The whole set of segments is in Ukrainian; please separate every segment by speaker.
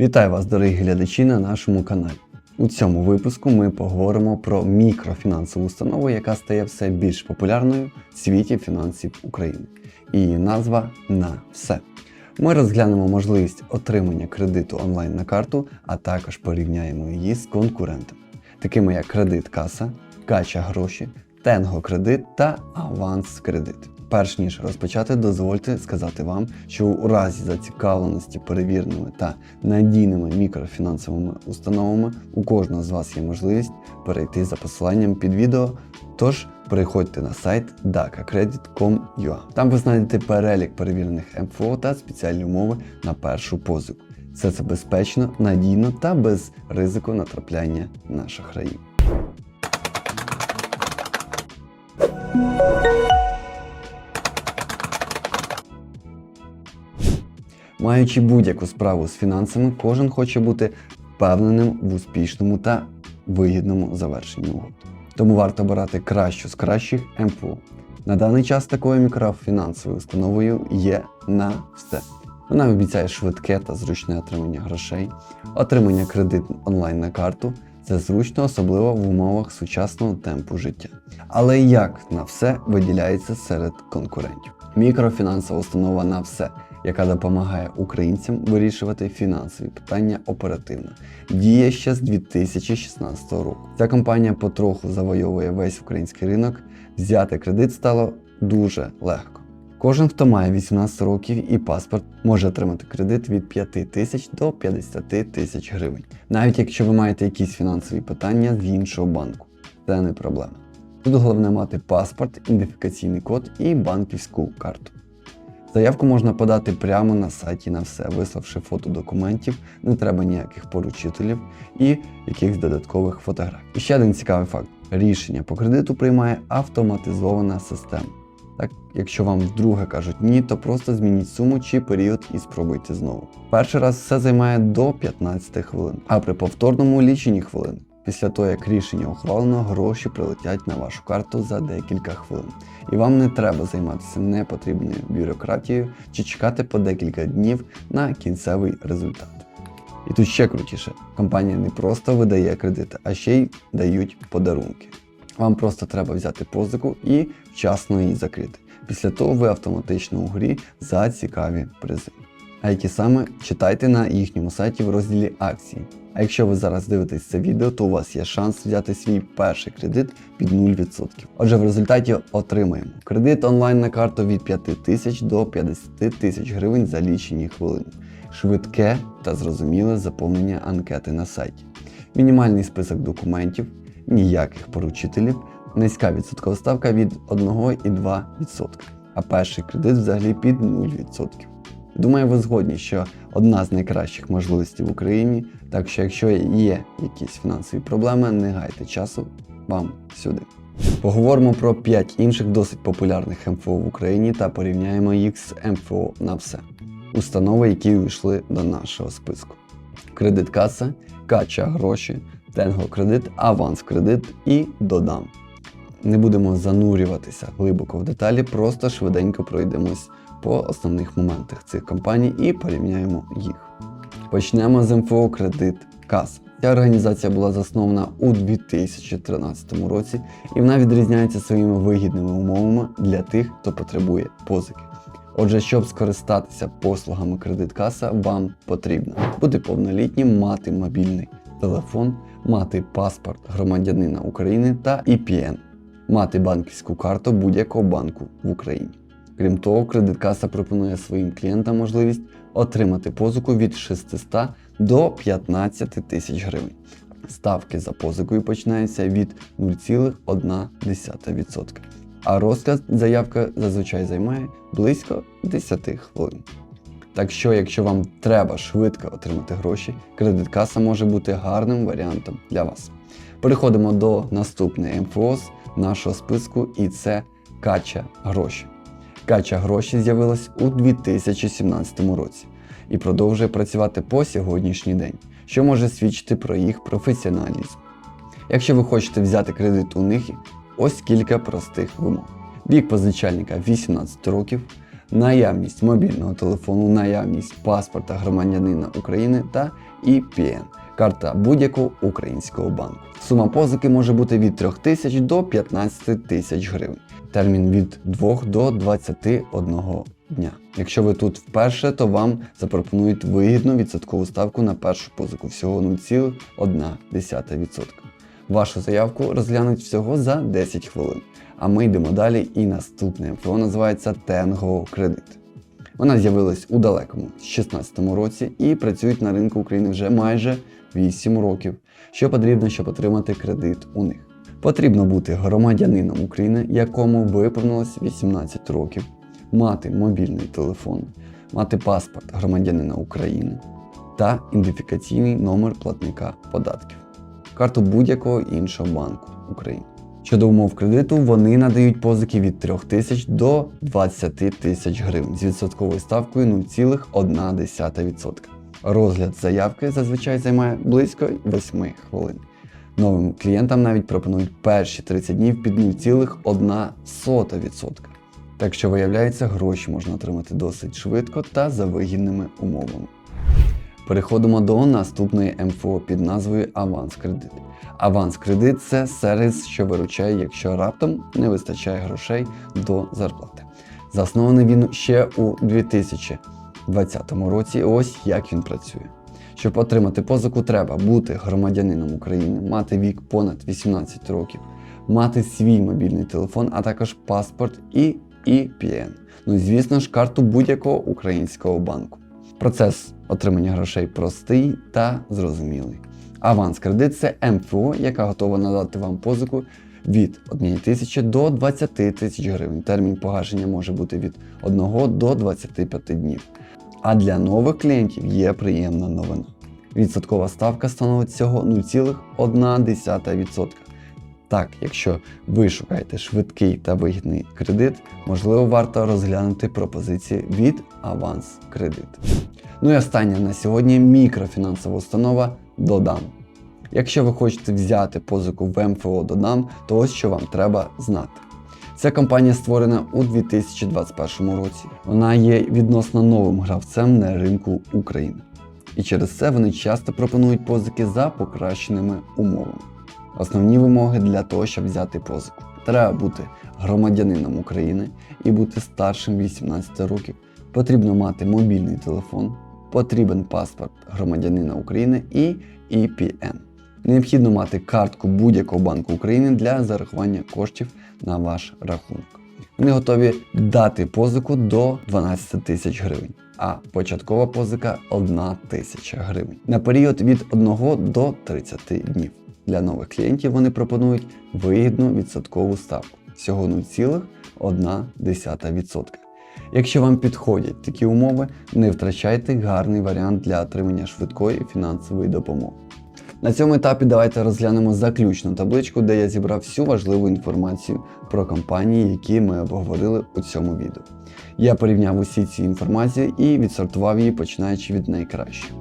Speaker 1: Вітаю вас, дорогі глядачі, на нашому каналі. У цьому випуску ми поговоримо про мікрофінансову установу, яка стає все більш популярною в світі фінансів України. Її назва на все. Ми розглянемо можливість отримання кредиту онлайн на карту, а також порівняємо її з конкурентами, такими як кредит каса, кача гроші, тенго кредит та аванс кредит. Перш ніж розпочати, дозвольте сказати вам, що у разі зацікавленості перевіреними та надійними мікрофінансовими установами у кожного з вас є можливість перейти за посиланням під відео. Тож переходьте на сайт dakacredit.com.ua. Там ви знайдете перелік перевірених МФО та спеціальні умови на першу позику. Все це безпечно, надійно та без ризику натрапляння на шахраїв. Маючи будь-яку справу з фінансами, кожен хоче бути впевненим в успішному та вигідному завершенні угод. Тому варто обирати кращу з кращих МФО. На даний час такою мікрофінансовою установою є на все. Вона обіцяє швидке та зручне отримання грошей, отримання кредиту онлайн на карту. Це зручно, особливо в умовах сучасного темпу життя. Але як на все виділяється серед конкурентів? Мікрофінансова установа на все, яка допомагає українцям вирішувати фінансові питання оперативно, діє ще з 2016 року. Ця компанія потроху завойовує весь український ринок. Взяти кредит стало дуже легко. Кожен, хто має 18 років і паспорт, може отримати кредит від 5 тисяч до 50 тисяч гривень, навіть якщо ви маєте якісь фінансові питання з іншого банку. Це не проблема. Тут головне мати паспорт, ідентифікаційний код і банківську карту. Заявку можна подати прямо на сайті на все, виславши фото документів, не треба ніяких поручителів і якихось додаткових фотографій. І ще один цікавий факт: рішення по кредиту приймає автоматизована система. Так, якщо вам вдруге кажуть ні, то просто змініть суму чи період і спробуйте знову. Перший раз все займає до 15 хвилин, а при повторному ліченні хвилин. Після того, як рішення ухвалено, гроші прилетять на вашу карту за декілька хвилин. І вам не треба займатися непотрібною бюрократією чи чекати по декілька днів на кінцевий результат. І тут ще крутіше, компанія не просто видає кредити, а ще й дають подарунки. Вам просто треба взяти позику і вчасно її закрити. Після того ви автоматично у грі за цікаві призи. А які саме читайте на їхньому сайті в розділі акції. А якщо ви зараз дивитесь це відео, то у вас є шанс взяти свій перший кредит під 0%. Отже, в результаті отримаємо кредит онлайн на карту від 5 тисяч до 50 тисяч гривень за лічені хвилини, швидке та зрозуміле заповнення анкети на сайті, мінімальний список документів, ніяких поручителів, низька відсоткова ставка від 1,2%, а перший кредит взагалі під 0%. Думаю, ви згодні, що одна з найкращих можливостей в Україні, так що якщо є якісь фінансові проблеми, не гайте часу вам сюди. Поговоримо про 5 інших досить популярних МФО в Україні та порівняємо їх з МФО на все. Установи, які увійшли до нашого списку: Кредит каса, кача гроші, Тенго кредит, аванс кредит і додам. Не будемо занурюватися глибоко в деталі, просто швиденько пройдемось по основних моментах цих компаній і порівняємо їх. Почнемо з МФО Кредит Каса. Ця організація була заснована у 2013 році і вона відрізняється своїми вигідними умовами для тих, хто потребує позики. Отже, щоб скористатися послугами кредит каса, вам потрібно бути повнолітнім, мати мобільний телефон, мати паспорт громадянина України та EPN, мати банківську карту будь-якого банку в Україні. Крім того, кредиткаса пропонує своїм клієнтам можливість отримати позику від 600 до 15 тисяч гривень. Ставки за позикою починаються від 0,1%. А розклад заявка зазвичай займає близько 10 хвилин. Так що, якщо вам треба швидко отримати гроші, кредиткаса може бути гарним варіантом для вас. Переходимо до наступної МФО з нашого списку, і це кача гроші. Кача гроші з'явилась у 2017 році і продовжує працювати по сьогоднішній день, що може свідчити про їх професіоналізм. Якщо ви хочете взяти кредит у них, ось кілька простих вимог. Вік позичальника 18 років, наявність мобільного телефону, наявність паспорта громадянина України та EPN – карта будь-якого українського банку. Сума позики може бути від 3 тисяч до 15 тисяч гривень. Термін від 2 до 21 дня. Якщо ви тут вперше, то вам запропонують вигідну відсоткову ставку на першу позику всього 0,1%. Вашу заявку розглянуть всього за 10 хвилин. А ми йдемо далі, і наступне МФО називається Tengo Кредит. Вона з'явилась у далекому 16-му році і працюють на ринку України вже майже 8 років. Що потрібно, щоб отримати кредит у них? Потрібно бути громадянином України, якому виповнилось 18 років, мати мобільний телефон, мати паспорт громадянина України та ідентифікаційний номер платника податків, карту будь-якого іншого банку України. Щодо умов кредиту, вони надають позики від 3 тисяч до 20 тисяч гривень з відсотковою ставкою 0,1%. Розгляд заявки зазвичай займає близько 8 хвилин. Новим клієнтам навіть пропонують перші 30 днів під 0,1%. Так що виявляється, гроші можна отримати досить швидко та за вигідними умовами. Переходимо до наступної МФО під назвою Аванс Кредит. Аванс Кредит це сервіс, що виручає, якщо раптом не вистачає грошей до зарплати. Заснований він ще у 2020 році. Ось як він працює. Щоб отримати позику, треба бути громадянином України, мати вік понад 18 років, мати свій мобільний телефон, а також паспорт і EPN. Ну і звісно ж, карту будь-якого українського банку. Процес отримання грошей простий та зрозумілий. Аванс кредит це МФО, яка готова надати вам позику від 1 тисячі до 20 тисяч гривень. Термін погашення може бути від 1 до 25 днів. А для нових клієнтів є приємна новина. Відсоткова ставка становить всього 0,1%. Так, якщо ви шукаєте швидкий та вигідний кредит, можливо, варто розглянути пропозиції від Аванс Кредит. Ну і останнє на сьогодні мікрофінансова установа Додам. Якщо ви хочете взяти позику в МФО Додам, то ось що вам треба знати. Ця компанія створена у 2021 році. Вона є відносно новим гравцем на ринку України. І через це вони часто пропонують позики за покращеними умовами. Основні вимоги для того, щоб взяти позику. Треба бути громадянином України і бути старшим 18 років. Потрібно мати мобільний телефон, потрібен паспорт громадянина України і EPN. Необхідно мати картку будь-якого банку України для зарахування коштів на ваш рахунок. Вони готові дати позику до 12 тисяч гривень, а початкова позика 1 тисяча гривень на період від 1 до 30 днів. Для нових клієнтів вони пропонують вигідну відсоткову ставку всього 0,1%. Якщо вам підходять такі умови, не втрачайте гарний варіант для отримання швидкої фінансової допомоги. На цьому етапі давайте розглянемо заключну табличку, де я зібрав всю важливу інформацію про компанії, які ми обговорили у цьому відео. Я порівняв усі ці інформації і відсортував її починаючи від найкращих.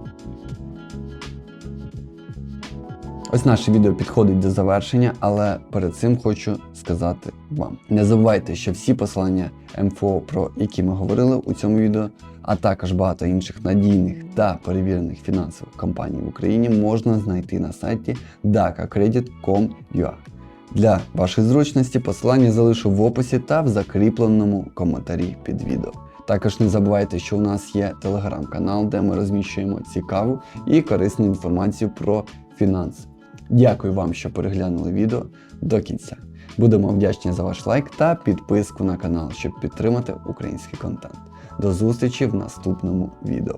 Speaker 1: Ось наше відео підходить до завершення, але перед цим хочу сказати вам: не забувайте, що всі посилання МФО, про які ми говорили у цьому відео, а також багато інших надійних та перевірених фінансових компаній в Україні можна знайти на сайті dakacredit.com.ua. Для вашої зручності посилання залишу в описі та в закріпленому коментарі під відео. Також не забувайте, що у нас є телеграм-канал, де ми розміщуємо цікаву і корисну інформацію про фінанси. Дякую вам, що переглянули відео до кінця. Будемо вдячні за ваш лайк та підписку на канал, щоб підтримати український контент. До зустрічі в наступному відео.